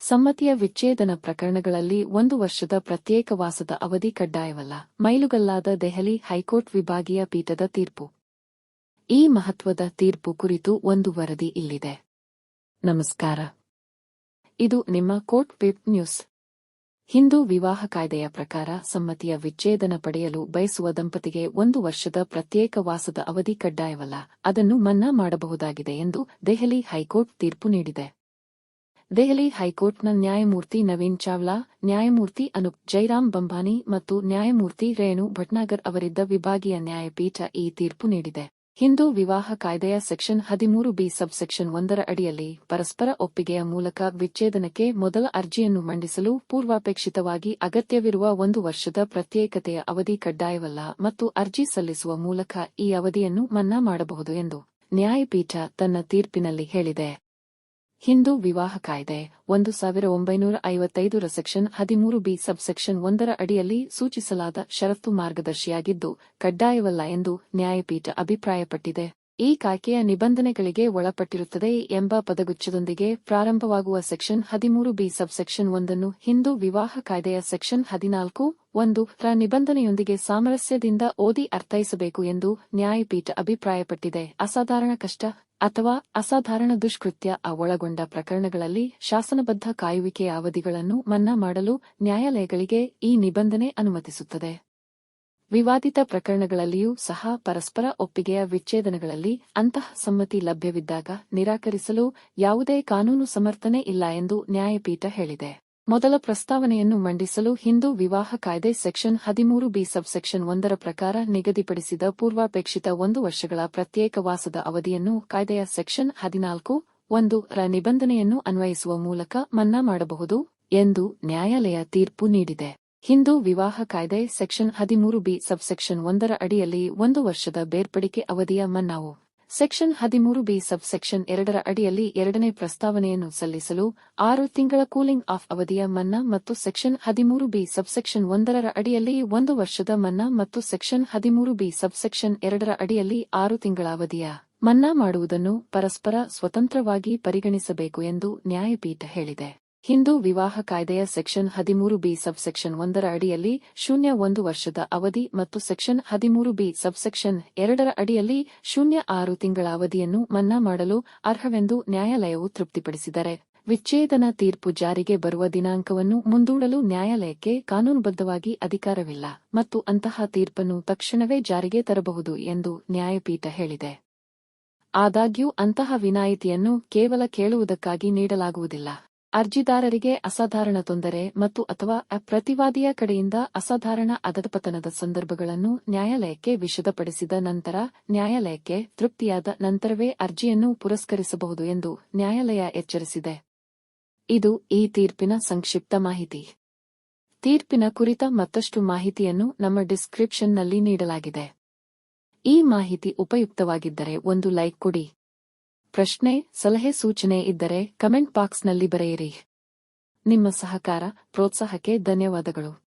ಸಮ್ಮತಿಯ ವಿಚ್ಛೇದನ ಪ್ರಕರಣಗಳಲ್ಲಿ ಒಂದು ವರ್ಷದ ಪ್ರತ್ಯೇಕ ವಾಸದ ಅವಧಿ ಕಡ್ಡಾಯವಲ್ಲ. ಮೈಲುಗಲ್ಲಾದ ದೆಹಲಿ ಹೈಕೋರ್ಟ್ ವಿಭಾಗೀಯ ಪೀಠದ ತೀರ್ಪು. ಈ ಮಹತ್ವದ ತೀರ್ಪು ಕುರಿತು ಒಂದು ವರದಿ ಇಲ್ಲಿದೆ. ನಮಸ್ಕಾರ. ಇದು ನಿಮ್ಮ ಕೋರ್ಟ್ ವೆಬ್ ನ್ಯೂಸ್. ಹಿಂದೂ ವಿವಾಹ ಕಾಯ್ದೆಯ ಪ್ರಕಾರ ಸಮ್ಮತಿಯ ವಿಚ್ಛೇದನ ಪಡೆಯಲು ಬಯಸುವ ದಂಪತಿಗೆ ಒಂದು ವರ್ಷದ ಪ್ರತ್ಯೇಕ ವಾಸದ ಅವಧಿ ಕಡ್ಡಾಯವಲ್ಲ. ಅದನ್ನು ಮನ್ನಾ ಮಾಡಬಹುದಾಗಿದೆ ಎಂದು ದೆಹಲಿ ಹೈಕೋರ್ಟ್ ತೀರ್ಪು ನೀಡಿದೆ. ದೆಹಲಿ ಹೈಕೋರ್ಟ್ನ ನ್ಯಾಯಮೂರ್ತಿ ನವೀನ್ ಚಾವ್ಲಾ, ನ್ಯಾಯಮೂರ್ತಿ ಅನುಪ್ ಜೈರಾಮ್ ಬಂಬಾನಿ ಮತ್ತು ನ್ಯಾಯಮೂರ್ತಿ ರೇಣು ಭಟ್ನಾಗರ್ ಅವರಿದ್ದ ವಿಭಾಗೀಯ ನ್ಯಾಯಪೀಠ ಈ ತೀರ್ಪು ನೀಡಿದೆ. ಹಿಂದೂ ವಿವಾಹ ಕಾಯ್ದೆಯ ಸೆಕ್ಷನ್ ಹದಿಮೂರು ಬಿ ಸಬ್ ಸೆಕ್ಷನ್ ಒಂದರ ಅಡಿಯಲ್ಲಿ ಪರಸ್ಪರ ಒಪ್ಪಿಗೆಯ ಮೂಲಕ ವಿಚ್ಛೇದನಕ್ಕೆ ಮೊದಲ ಅರ್ಜಿಯನ್ನು ಮಂಡಿಸಲು ಪೂರ್ವಾಪೇಕ್ಷಿತವಾಗಿ ಅಗತ್ಯವಿರುವ ಒಂದು ವರ್ಷದ ಪ್ರತ್ಯೇಕತೆಯ ಅವಧಿ ಕಡ್ಡಾಯವಲ್ಲ ಮತ್ತು ಅರ್ಜಿ ಸಲ್ಲಿಸುವ ಮೂಲಕ ಈ ಅವಧಿಯನ್ನು ಮನ್ನಾ ಮಾಡಬಹುದು ಎಂದು ನ್ಯಾಯಪೀಠ ತನ್ನ ತೀರ್ಪಿನಲ್ಲಿ ಹೇಳಿದೆ. ಹಿಂದೂ ವಿವಾಹ ಕಾಯ್ದೆ, ಒಂದು ಸಾವಿರ ಒಂಬೈನೂರ ಐವತ್ತೈದರ ಸೆಕ್ಷನ್ ಹದಿಮೂರು ಬಿ ಸಬ್ಸೆಕ್ಷನ್ ಒಂದರ ಅಡಿಯಲ್ಲಿ ಸೂಚಿಸಲಾದ ಷರತ್ತು ಮಾರ್ಗದರ್ಶಿಯಾಗಿದ್ದು, ಕಡ್ಡಾಯವಲ್ಲ ಎಂದು ನ್ಯಾಯಪೀಠ ಅಭಿಪ್ರಾಯಪಟ್ಟಿದೆ. ಈ ಕಾಯ್ಕೆಯ ನಿಬಂಧನೆಗಳಿಗೆ ಒಳಪಟ್ಟಿರುತ್ತದೆ ಎಂಬ ಪದಗುಚ್ಛದೊಂದಿಗೆ ಪ್ರಾರಂಭವಾಗುವ ಸೆಕ್ಷನ್ ಹದಿಮೂರು ಬಿ ಸಬ್ಸೆಕ್ಷನ್ ಒಂದನ್ನು ಹಿಂದೂ ವಿವಾಹ ಕಾಯ್ದೆಯ ಸೆಕ್ಷನ್ ಹದಿನಾಲ್ಕು ಒಂದು ರ ನಿಬಂಧನೆಯೊಂದಿಗೆ ಸಾಮರಸ್ಯದಿಂದ ಓದಿ ಅರ್ಥೈಸಬೇಕು ಎಂದು ನ್ಯಾಯಪೀಠ ಅಭಿಪ್ರಾಯಪಟ್ಟಿದೆ. ಅಸಾಧಾರಣ ಕಷ್ಟ ಅಥವಾ ಅಸಾಧಾರಣ ದುಷ್ಕೃತ್ಯ ಒಳಗೊಂಡ ಪ್ರಕರಣಗಳಲ್ಲಿ ಶಾಸನಬದ್ಧ ಕಾಯುವಿಕೆಯ ಅವಧಿಗಳನ್ನು ಮನ್ನಾ ಮಾಡಲು ನ್ಯಾಯಾಲಯಗಳಿಗೆ ಈ ನಿಬಂಧನೆ ಅನುಮತಿಸುತ್ತದೆ. ವಿವಾದಿತ ಪ್ರಕರಣಗಳಲ್ಲಿಯೂ ಸಹ ಪರಸ್ಪರ ಒಪ್ಪಿಗೆಯ ವಿಚ್ಛೇದನಗಳಲ್ಲಿ ಅಂತಹ ಸಮ್ಮತಿ ಲಭ್ಯವಿದ್ದಾಗ ನಿರಾಕರಿಸಲು ಯಾವುದೇ ಕಾನೂನು ಸಮರ್ಥನೆ ಇಲ್ಲ ಎಂದು ನ್ಯಾಯಪೀಠ ಹೇಳಿದೆ. ಮೊದಲ ಪ್ರಸ್ತಾವನೆಯನ್ನು ಮಂಡಿಸಲು ಹಿಂದೂ ವಿವಾಹ ಕಾಯ್ದೆ ಸೆಕ್ಷನ್ ಹದಿಮೂರು ಬಿ ಸಬ್ ಸೆಕ್ಷನ್ ಒಂದರ ಪ್ರಕಾರ ನಿಗದಿಪಡಿಸಿದ ಪೂರ್ವಾಪೇಕ್ಷಿತ ಒಂದು ವರ್ಷಗಳ ಪ್ರತ್ಯೇಕ ವಾಸದ ಅವಧಿಯನ್ನು ಕಾಯ್ದೆಯ ಸೆಕ್ಷನ್ ಹದಿನಾಲ್ಕು ಒಂದು ರ ನಿಬಂಧನೆಯನ್ನು ಅನ್ವಯಿಸುವ ಮೂಲಕ ಮನ್ನಾ ಮಾಡಬಹುದು ಎಂದು ನ್ಯಾಯಾಲಯ ತೀರ್ಪು ನೀಡಿದೆ. ಹಿಂದೂ ವಿವಾಹ ಕಾಯ್ದೆ ಸೆಕ್ಷನ್ ಹದಿಮೂರು ಬಿ ಸಬ್ಸೆಕ್ಷನ್ ಒಂದರ ಅಡಿಯಲ್ಲಿ ಒಂದು ವರ್ಷದ ಬೇರ್ಪಡಿಕೆ ಅವಧಿಯ ಮನ್ನಾವು ಸೆಕ್ಷನ್ ಹದಿಮೂರು ಬಿ ಸಬ್ ಸೆಕ್ಷನ್ ಎರಡರ ಅಡಿಯಲ್ಲಿ ಎರಡನೇ ಪ್ರಸ್ತಾವನೆಯನ್ನು ಸಲ್ಲಿಸಲು ಆರು ತಿಂಗಳ ಕೂಲಿಂಗ್ ಆಫ್ ಅವಧಿಯ ಮನ್ನಾ ಮತ್ತು ಸೆಕ್ಷನ್ ಹದಿಮೂರು ಬಿ ಸಬ್ ಸೆಕ್ಷನ್ ಒಂದರ ಅಡಿಯಲ್ಲಿ ಒಂದು ವರ್ಷದ ಮನ್ನಾ ಮತ್ತು ಸೆಕ್ಷನ್ ಹದಿಮೂರು ಬಿ ಸಬ್ ಸೆಕ್ಷನ್ ಎರಡರ ಅಡಿಯಲ್ಲಿ ಆರು ತಿಂಗಳ ಅವಧಿಯ ಮನ್ನಾ ಮಾಡುವುದನ್ನು ಪರಸ್ಪರ ಸ್ವತಂತ್ರವಾಗಿ ಪರಿಗಣಿಸಬೇಕು ಎಂದು ನ್ಯಾಯಪೀಠ ಹೇಳಿದೆ. ಹಿಂದೂ ವಿವಾಹ ಕಾಯ್ದೆಯ ಸೆಕ್ಷನ್ ಹದಿಮೂರು ಬಿ ಸಬ್ಸೆಕ್ಷನ್ ಒಂದರ ಅಡಿಯಲ್ಲಿ ಶೂನ್ಯ ಒಂದು ವರ್ಷದ ಅವಧಿ ಮತ್ತು ಸೆಕ್ಷನ್ ಹದಿಮೂರು ಬಿ ಸಬ್ಸೆಕ್ಷನ್ ಎರಡರ ಅಡಿಯಲ್ಲಿ ಶೂನ್ಯ ಆರು ತಿಂಗಳ ಅವಧಿಯನ್ನು ಮನ್ನಾ ಮಾಡಲು ಅರ್ಹವೆಂದು ನ್ಯಾಯಾಲಯವು ತೃಪ್ತಿಪಡಿಸಿದರೆ. ವಿಚ್ಛೇದನ ತೀರ್ಪು ಜಾರಿಗೆ ಬರುವ ದಿನಾಂಕವನ್ನು ಮುಂದೂಡಲು ನ್ಯಾಯಾಲಯಕ್ಕೆ ಕಾನೂನುಬದ್ಧವಾಗಿ ಅಧಿಕಾರವಿಲ್ಲ ಮತ್ತು ಅಂತಹ ತೀರ್ಪನ್ನು ತಕ್ಷಣವೇ ಜಾರಿಗೆ ತರಬಹುದು ಎಂದು ನ್ಯಾಯಪೀಠ ಹೇಳಿದೆ. ಆದಾಗ್ಯೂ ಅಂತಹ ವಿನಾಯಿತಿಯನ್ನು ಕೇವಲ ಕೇಳುವುದಕ್ಕಾಗಿ ನೀಡಲಾಗುವುದಿಲ್ಲ. ಅರ್ಜಿದಾರರಿಗೆ ಅಸಾಧಾರಣ ತೊಂದರೆ ಮತ್ತು ಅಥವಾ ಪ್ರತಿವಾದಿಯ ಕಡೆಯಿಂದ ಅಸಾಧಾರಣ ಅದಪತನದ ಸಂದರ್ಭಗಳನ್ನು ನ್ಯಾಯಾಲಯಕ್ಕೆ ವಿಶದಪಡಿಸಿದ ನಂತರ ನ್ಯಾಯಾಲಯಕ್ಕೆ ತೃಪ್ತಿಯಾದ ನಂತರವೇ ಅರ್ಜಿಯನ್ನು ಪುರಸ್ಕರಿಸಬಹುದು ಎಂದು ನ್ಯಾಯಾಲಯ ಎಚ್ಚರಿಸಿದೆ. ಇದು ಈ ತೀರ್ಪಿನ ಸಂಕ್ಷಿಪ್ತ ಮಾಹಿತಿ. ತೀರ್ಪಿನ ಕುರಿತ ಮತ್ತಷ್ಟು ಮಾಹಿತಿಯನ್ನು ನಮ್ಮ ಡಿಸ್ಕ್ರಿಪ್ಷನ್ನಲ್ಲಿ ನೀಡಲಾಗಿದೆ. ಈ ಮಾಹಿತಿ ಉಪಯುಕ್ತವಾಗಿದ್ದರೆ ಒಂದು ಲೈಕ್ ಕೊಡಿ. ಪ್ರಶ್ನೆ ಸಲಹೆ ಸೂಚನೆ ಇದ್ದರೆ ಕಮೆಂಟ್ ಬಾಕ್ಸ್ನಲ್ಲಿ ಬರೆಯಿರಿ. ನಿಮ್ಮ ಸಹಕಾರ ಪ್ರೋತ್ಸಾಹಕ್ಕೆ ಧನ್ಯವಾದಗಳು.